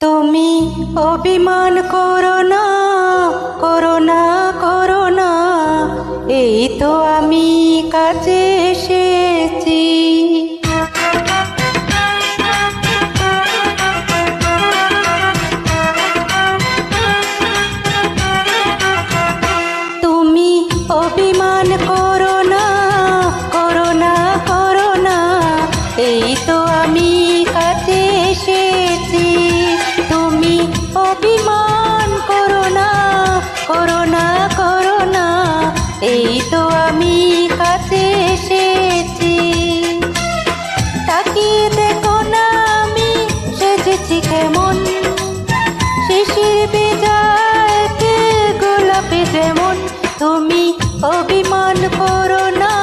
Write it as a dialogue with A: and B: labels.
A: তুমি অভিমান করো না করো না করো না। এই তো আমি কাছে এসেছি। তুমি অভিমান করো না করো না করো না। এই তো আমি এই তো আমি কাছে এসেছি। তাকিয়ে দেখো না আমি, সেজেছি কেমন? শিশির বিদায়কে গোলাপি যেমন? তুমি অভিমান করো না